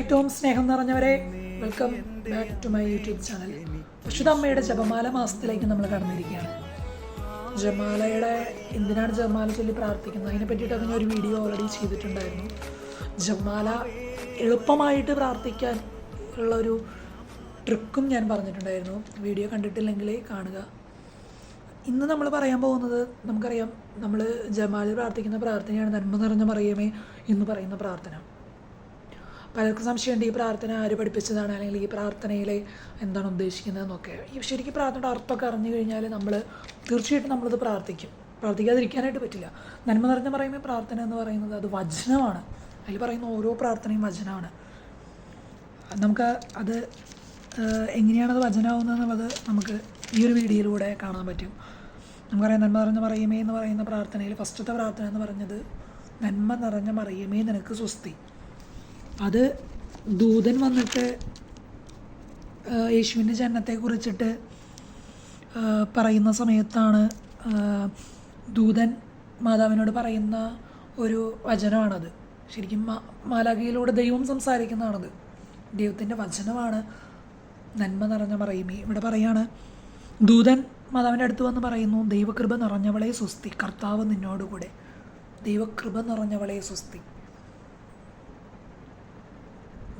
ഏറ്റവും സ്നേഹം നിറഞ്ഞവരെ welcome back to my YouTube channel അമ്മയുടെ ജപമാല മാസത്തിലേക്ക് നമ്മൾ കടന്നിരിക്കുകയാണ്. ജപമാലയുടെ എന്തിനാണ് ജപമാല ചൊല്ലി പ്രാർത്ഥിക്കുന്നത്? അതിനെ പറ്റിയിട്ടൊക്കെ ഞാൻ ഒരു വീഡിയോ ഓൾറെഡി ചെയ്തിട്ടുണ്ടായിരുന്നു. ജപമാല എളുപ്പമായിട്ട് പ്രാർത്ഥിക്കാൻ ഉള്ളൊരു ട്രിക്കും ഞാൻ പറഞ്ഞിട്ടുണ്ടായിരുന്നു. വീഡിയോ കണ്ടിട്ടില്ലെങ്കിൽ കാണുക. ഇന്ന് നമ്മൾ പറയാൻ പോകുന്നത് നമുക്കറിയാം നമ്മൾ ജമാലിൽ പ്രാർത്ഥിക്കുന്ന പ്രാർത്ഥനയാണ് നന്മ നിറഞ്ഞ മറിയമേ എന്ന് പറയുന്ന പ്രാർത്ഥന. പലർക്കും സംശയമുണ്ട് ഈ പ്രാർത്ഥന ആര് പഠിപ്പിച്ചതാണ്? അല്ലെങ്കിൽ ഈ പ്രാർത്ഥനയിലെ എന്താണ് ഉദ്ദേശിക്കുന്നതെന്നൊക്കെ. ഈ ശരിക്കും പ്രാർത്ഥനയുടെ അർത്ഥമൊക്കെ അറിഞ്ഞു കഴിഞ്ഞാൽ നമ്മൾ തീർച്ചയായിട്ടും നമ്മളത് പ്രാർത്ഥിക്കും. പ്രാർത്ഥിക്കാതിരിക്കാനായിട്ട് പറ്റില്ല. നന്മ നിറഞ്ഞ പറയുമ്പോൾ പ്രാർത്ഥന എന്ന് പറയുന്നത് അത് വചനമാണ്. അതിൽ പറയുന്ന ഓരോ പ്രാർത്ഥനയും വചനമാണ്. നമുക്ക് അത് എങ്ങനെയാണത് വചനാവുന്നത് എന്നുള്ളത് നമുക്ക് ഈ ഒരു വീഡിയോയിലൂടെ കാണാൻ പറ്റും. നമുക്കറിയാം നന്മ നിറഞ്ഞ മറിയമേ എന്ന് പറയുന്ന പ്രാർത്ഥനയിൽ ഫസ്റ്റത്തെ പ്രാർത്ഥന എന്ന് പറഞ്ഞത് നന്മ നിറഞ്ഞ മറിയമേ നിനക്ക് സ്വസ്തി. അത് ദൂതൻ വന്നിട്ട് യേശുവിന്റെ ജനനത്തെ കുറിച്ചിട്ട് പറയുന്ന സമയത്താണ് ദൂതൻ മാതാവിനോട് പറയുന്ന ഒരു വചനമാണത്. ശരിക്കും മാലാഖയിലൂടെ ദൈവം സംസാരിക്കുന്നതാണത്. ദൈവത്തിന്റെ വചനമാണ് നന്മ നിറഞ്ഞ മറിയമേ. ഇവിടെ പറയാണ് ദൂതൻ മാതാവിന്റെ അടുത്ത് വന്ന് പറയുന്നു ദൈവകൃപ നിറഞ്ഞവളെ സ്വസ്തി കർത്താവ് നിന്നോടുകൂടെ. ദൈവകൃപ നിറഞ്ഞവളെ സ്വസ്തി.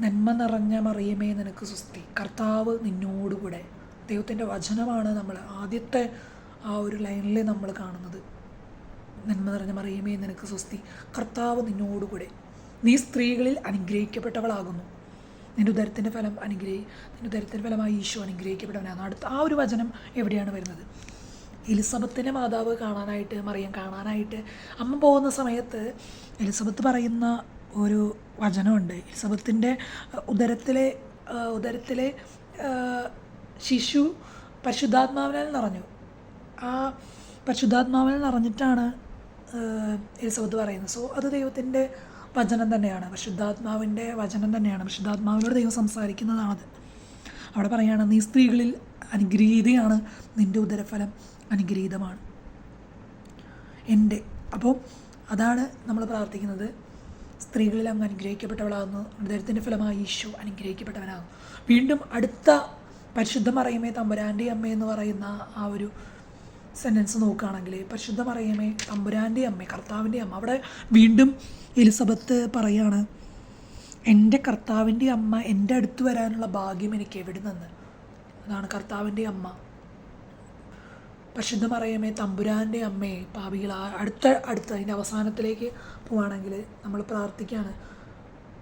നന്മ നിറഞ്ഞ മറിയമേ നിനക്ക് സ്വസ്തി. കർത്താവ് നിന്നോടുകൂടെ. ദൈവത്തിന്റെ വചനമാണ് നമ്മൾ ആദ്യത്തെ ആ ഒരു ലൈനിൽ നമ്മൾ കാണുന്നത്. നന്മ നിറഞ്ഞ മറിയമേ നിനക്ക് സ്വസ്തി. കർത്താവ് നിന്നോടുകൂടെ. നീ സ്ത്രീകളിൽ അനുഗ്രഹിക്കപ്പെട്ടവളാകുന്നു. നിന്റെ ഉദരത്തിന്റെ ഫലം അനുഗ്രഹി നിന്റെ ഉദരത്തിന്റെ ഫലമായി ഈശോ അനുഗ്രഹിക്കപ്പെട്ടവനാണ് അടുത്ത ആ ഒരു വചനം എവിടെയാണ് വരുന്നത്? എലിസബത്തിന്റെ മാതാവ് കാണാനായിട്ട് മറിയം കാണാനായിട്ട് അമ്മ പോകുന്ന സമയത്ത് എലിസബത്ത് പറയുന്ന ഒരു വചനമുണ്ട്. എലിസബത്തിന്റെ ഉദരത്തിലെ ഉദരത്തിലെ ശിശു പരിശുദ്ധാത്മാവിനാൽ നിറഞ്ഞു. ആ പരിശുദ്ധാത്മാവിനാൽ നിറഞ്ഞിട്ടാണ് എലിസബത്ത് പറയുന്നത്. സോ അത് ദൈവത്തിന്റെ വചനം തന്നെയാണ്. പരിശുദ്ധാത്മാവിന്റെ വചനം തന്നെയാണ്. പരിശുദ്ധാത്മാവിനോട് ദൈവം സംസാരിക്കുന്നതാണത് അവിടെ പറയുകയാണ് നീ സ്ത്രീകളിൽ അനുഗ്രഹീതയാണ്. നിന്റെ ഉദരഫലം അനുഗ്രഹീതമാണ്. എന്റെ. അപ്പോൾ അതാണ് നമ്മൾ പ്രാർത്ഥിക്കുന്നത്. സ്ത്രീകളിൽ അങ്ങ് അനുഗ്രഹിക്കപ്പെട്ടവളാകുന്നു. ഹൃദയത്തിന്റെ ഫലമായി ഈശോ അനുഗ്രഹിക്കപ്പെട്ടവനാകും വീണ്ടും അടുത്ത പരിശുദ്ധ മറിയമേ തമ്പുരാന്റെ അമ്മയെന്ന് പറയുന്ന ആ ഒരു സെന്റൻസ് നോക്കുകയാണെങ്കിൽ പരിശുദ്ധ മറിയമേ തമ്പുരാന്റെ അമ്മ കർത്താവിന്റെ അമ്മ. അവിടെ വീണ്ടും എലിസബത്ത് പറയാണ് എന്റെ കർത്താവിന്റെ അമ്മ എന്റെ അടുത്ത് വരാനുള്ള ഭാഗ്യം എനിക്ക് എവിടെ നിന്ന് അതാണ് കർത്താവിന്റെ അമ്മ. പരിശുദ്ധ മറിയമേ തമ്പുരാന്റെ അമ്മയെ പാപികൾ അടുത്ത അടുത്ത അതിന്റെ അവസാനത്തിലേക്ക് പോവുകയാണെങ്കിൽ നമ്മൾ പ്രാർത്ഥിക്കുകയാണ്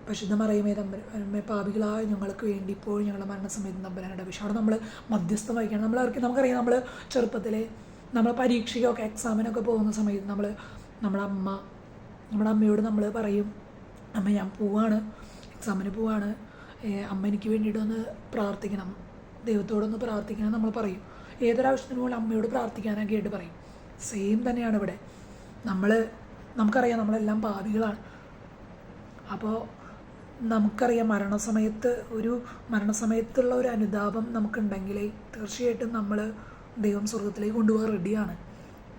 പരിശുദ്ധ മറിയമേ തമ്പുരാമ്മേ പാപികളായ ഞങ്ങൾക്ക് വേണ്ടി ഇപ്പോഴും ഞങ്ങളുടെ മരണസമയത്ത് തമ്പുരാനുണ്ട് പക്ഷേ അവിടെ നമ്മൾ മധ്യസ്ഥം വഹിക്കണം. നമ്മൾ നമുക്കറിയാം നമ്മൾ ചെറുപ്പത്തിൽ നമ്മൾ പരീക്ഷയ്ക്കൊക്കെ എക്സാമിനൊക്കെ പോകുന്ന സമയത്ത് നമ്മൾ നമ്മുടെ അമ്മ നമ്മുടെ അമ്മയോട് നമ്മൾ പറയും അമ്മ ഞാൻ പോവാണ് എക്സാമിന് പോവാണ്. അമ്മ എനിക്ക് വേണ്ടിയിട്ടൊന്ന് പ്രാർത്ഥിക്കണം. ദൈവത്തോടൊന്ന് പ്രാർത്ഥിക്കണം നമ്മൾ പറയും. ഏതൊരാവശ്യത്തിനും പോലും അമ്മയോട് പ്രാർത്ഥിക്കാനൊക്കെ ആയിട്ട് പറയും. സെയിം തന്നെയാണ് ഇവിടെ. നമ്മൾ നമുക്കറിയാം നമ്മളെല്ലാം പാപികളാണ്. അപ്പോൾ നമുക്കറിയാം മരണസമയത്ത് ഒരു മരണസമയത്തുള്ള ഒരു അനുതാപം നമുക്കുണ്ടെങ്കിൽ തീർച്ചയായിട്ടും നമ്മൾ ദൈവം സ്വർഗത്തിലേക്ക് കൊണ്ടുപോകാൻ റെഡിയാണ്.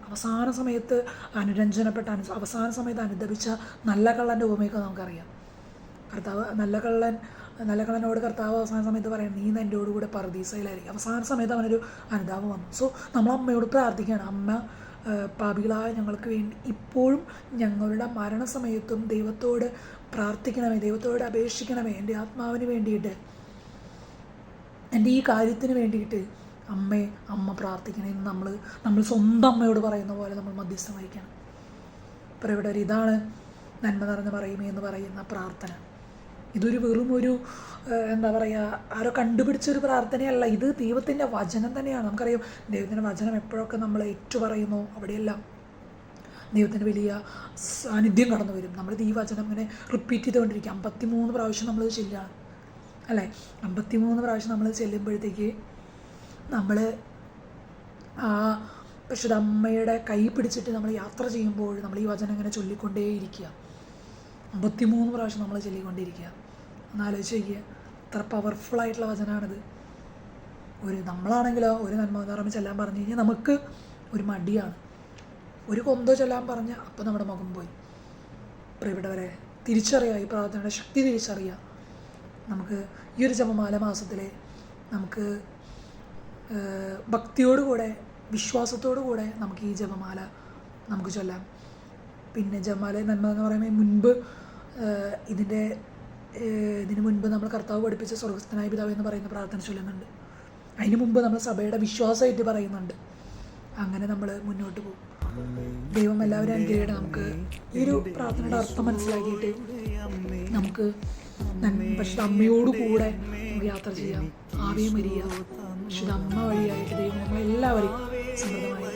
അവസാന സമയത്ത് അനുരഞ്ജനപ്പെട്ട അനു അവസാന സമയത്ത് അനുദപിച്ച നല്ല കള്ളന്റെ ഉപമയൊക്കെ നമുക്കറിയാം. കർത്താവ് നല്ല കള്ളൻ നല്ല കള്ളനോട് കർത്താവ് അവസാന സമയത്ത് പറയാം നീ എന്റെ കൂടെ പറദീസയിലായിരിക്കും അവസാന സമയത്ത് അവനൊരു അനുതാപം വന്നു. സോ നമ്മൾ അമ്മയോട് പ്രാർത്ഥിക്കുകയാണ്. അമ്മ പാപികളായ ഞങ്ങൾക്ക് വേണ്ടി ഇപ്പോഴും ഞങ്ങളുടെ മരണസമയത്തും ദൈവത്തോട് പ്രാർത്ഥിക്കണമേ ദൈവത്തോട് അപേക്ഷിക്കണമേ എന്റെ ആത്മാവിന് വേണ്ടിയിട്ട് എന്റെ ഈ കാര്യത്തിന് വേണ്ടിയിട്ട് അമ്മ പ്രാർത്ഥിക്കണേ എന്ന് നമ്മൾ നമ്മൾ സ്വന്തം അമ്മയോട് പറയുന്ന പോലെ നമ്മൾ മധ്യസ്ഥം വഹിക്കണം. അപ്പോൾ ഇവിടെ ഒരു ഇതാണ് നന്മ നിറഞ്ഞ് പറയുമേ എന്ന് പറയുന്ന പ്രാർത്ഥന. ഇതൊരു വെറും ഒരു എന്താ പറയുക ആരോ കണ്ടുപിടിച്ചൊരു പ്രാർത്ഥനയല്ല. ഇത് ദൈവത്തിന്റെ വചനം തന്നെയാണ്. നമുക്കറിയാം ദൈവത്തിന്റെ വചനം എപ്പോഴൊക്കെ നമ്മൾ ഏറ്റു പറയുന്നു അവിടെയെല്ലാം. ദൈവത്തിന്റെ വലിയ സാന്നിധ്യം കടന്നു വരും. നമ്മൾ ഈ വചനം ഇങ്ങനെ റിപ്പീറ്റ് ചെയ്തുകൊണ്ടിരിക്കുക അമ്പത്തി മൂന്ന് പ്രാവശ്യം നമ്മൾ ചെല്ലുകയാണ്. അല്ലേ? അമ്പത്തി മൂന്ന് പ്രാവശ്യം നമ്മൾ ചെല്ലുമ്പോഴത്തേക്ക് നമ്മൾ ആ പരിശുദ്ധ അമ്മയുടെ കൈ പിടിച്ചിട്ട് നമ്മൾ യാത്ര ചെയ്യുമ്പോൾ നമ്മൾ ഈ വചനം ഇങ്ങനെ ചൊല്ലിക്കൊണ്ടേയിരിക്കുക. അമ്പത്തിമൂന്ന് പ്രാവശ്യം നമ്മൾ ചൊല്ലിക്കൊണ്ടിരിക്കുക ഒന്നാലോചിച്ച് നോക്കിയ അത്ര പവർഫുൾ ആയിട്ടുള്ള വചനമാണിത് ഒരു നമ്മളാണെങ്കിലോ ഒരു നന്മകാരം ചെല്ലാൻ പറഞ്ഞു കഴിഞ്ഞാൽ നമുക്ക് ഒരു മടിയാണ്. ഒരു കൊന്തോ ചെല്ലാൻ പറഞ്ഞ അപ്പോൾ നമ്മുടെ മുഖം പോയി. പ്രിയപ്പെട്ടവരെ തിരിച്ചറിയുക ഈ പ്രാർത്ഥനയുടെ ശക്തി തിരിച്ചറിയുക നമുക്ക് ഈ ഒരു ജപമാല മാസത്തിലെ നമുക്ക് ഭക്തിയോടുകൂടെ വിശ്വാസത്തോടുകൂടെ നമുക്ക് ഈ ജപമാല നമുക്ക് ചൊല്ലാം. പിന്നെ ജപമാല നന്മ എന്ന് പറയുമ്പോൾ മുൻപ് ഇതിന്റെ ഇതിന് മുൻപ് നമ്മൾ കർത്താവ് പഠിപ്പിച്ച സ്വർഗസ്ഥനായ പിതാവ് എന്ന് പറയുന്ന പ്രാർത്ഥന ചൊല്ലുന്നുണ്ട്. അതിന് മുമ്പ് നമ്മൾ സഭയുടെ വിശ്വാസമായിട്ട് പറയുന്നുണ്ട്. അങ്ങനെ നമ്മൾ മുന്നോട്ട് പോകും. ദൈവം എല്ലാവരും അനുഗ്രഹിയുടെ നമുക്ക് ഈ ഒരു പ്രാർത്ഥനയുടെ അർത്ഥം മനസ്സിലാക്കിയിട്ട് നമുക്ക് പക്ഷെ അമ്മയോട് കൂടെ യാത്ര ചെയ്യാം. ആവിയും മരിയ. പക്ഷെ അമ്മ വഴിയായിട്ട് ദൈവം നമ്മളെല്ലാവരെയും സമൃദ്ധമായി